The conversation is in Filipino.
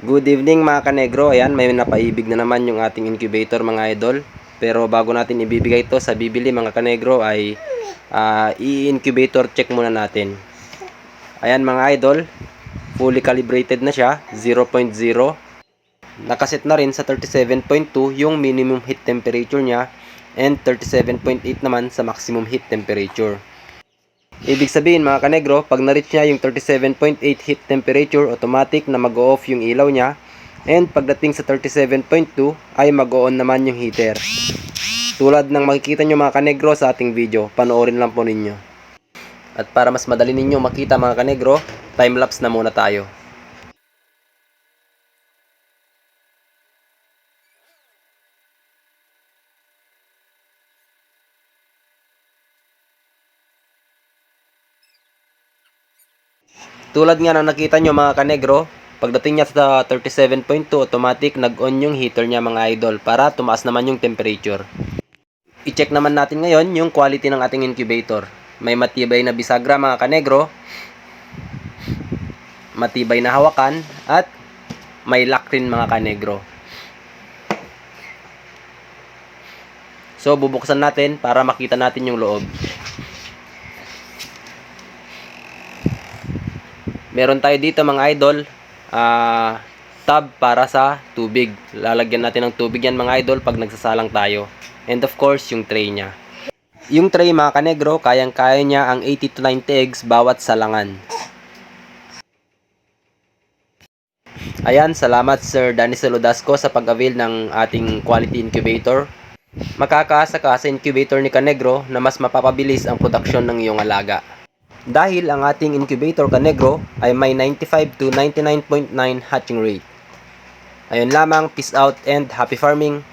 Good evening mga kanegro. Ayan, may napaibig na naman yung ating incubator mga idol. Pero bago natin ibibigay ito sa bibili mga kanegro ay ah, i-incubator check muna natin. Ayan mga idol, fully calibrated na siya, 0.0. Nakaset na rin sa 37.2 yung minimum heat temperature niya and 37.8 naman sa maximum heat temperature. Ibig sabihin mga kanegro, pag na-reach niya yung 37.8 heat temperature, automatic na mag-off yung ilaw niya. And pagdating sa 37.2 ay mag-on naman yung heater. Tulad ng makikita nyo mga kanegro sa ating video, panoorin lang po ninyo. At para mas madali ninyo makita mga kanegro, time-lapse na muna tayo. Tulad nga ng nakita nyo mga kanegro, pagdating niya sa 37.2 automatic nag-on yung heater niya mga idol para tumaas naman yung temperature. I-check naman natin ngayon yung quality ng ating incubator. May matibay na bisagra mga kanegro, matibay na hawakan, at may lock rin mga kanegro. So bubuksan natin para makita natin yung loob. Meron tayo dito mga idol, ah tub para sa tubig. Lalagyan natin ng tubig yan mga idol pag nagsasalang tayo. And of course, yung tray niya. Yung tray mga kanegro, kayang-kaya niya ang 80 to 90 eggs bawat salangan. Ayan, salamat Sir Danny Saludasco sa pag-avail ng ating quality incubator. Makakaasa ka sa incubator ni Kanegro na mas mapapabilis ang produksyon ng iyong alaga. Dahil ang ating incubator Kanegro ay may 95 to 99.9 hatching rate. Ayun lamang, peace out and happy farming!